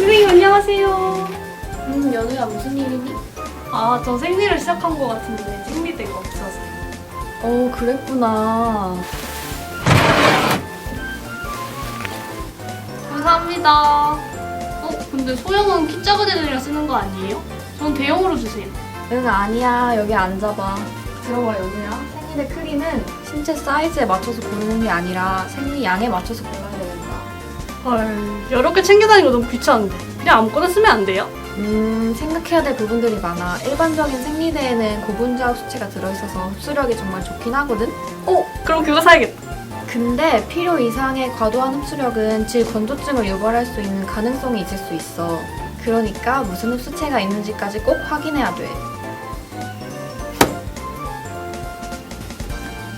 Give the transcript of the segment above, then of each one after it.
선생님 안녕하세요. 음, 연우야 무슨 일이니? 아, 저 생리를 시작한 것 같은데 생리대가 없어서. 어, 그랬구나. 감사합니다. 어, 근데 소형은 키 작은 애들이라 쓰는 거 아니에요? 전 대형으로 주세요. 응, 아니야. 여기 앉아봐. 들어봐, 연우야. 생리대 크기는 신체 사이즈에 맞춰서 고르는 게 아니라 생리 양에 맞춰서 골라야. 헐, 여러 개 챙겨 다니는 거 너무 귀찮은데. 그냥 아무거나 쓰면 안 돼요? 음, 생각해야 될 부분들이 많아. 일반적인 생리대에는 고분자합 수치가 들어있어서 흡수력이 정말 좋긴 하거든? 어, 그럼 그거 사야겠다. 근데 필요 이상의 과도한 흡수력은 질 건조증을 유발할 수 있는 가능성이 있을 수 있어. 그러니까 무슨 흡수체가 있는지까지 꼭 확인해야 돼.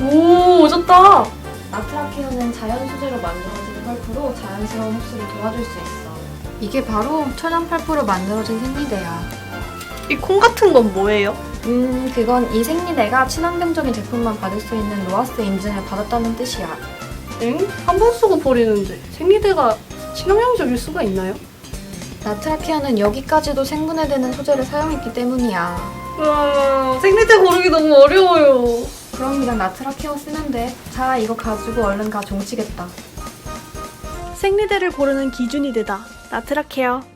오, 오졌다. 나트라케어는 자연 소재로 만들어진 펄프로 자연스러운 흡수를 도와줄 수 있어. 이게 바로 천연 펄프로 만들어진 생리대야. 이 콩 같은 건 뭐예요? 음, 그건 이 생리대가 친환경적인 제품만 받을 수 있는 로아스 인증을 받았다는 뜻이야. 엥? 한 번 쓰고 버리는데 생리대가 친환경적일 수가 있나요? 나트라케어는 여기까지도 생분해되는 소재를 사용했기 때문이야. 와, 생리대 고르기 너무 어려워요. 나트라케어 쓰면 돼. 자, 이거 가지고 얼른 가 종치겠다. 생리대를 고르는 기준이 되다. 나트라 케어.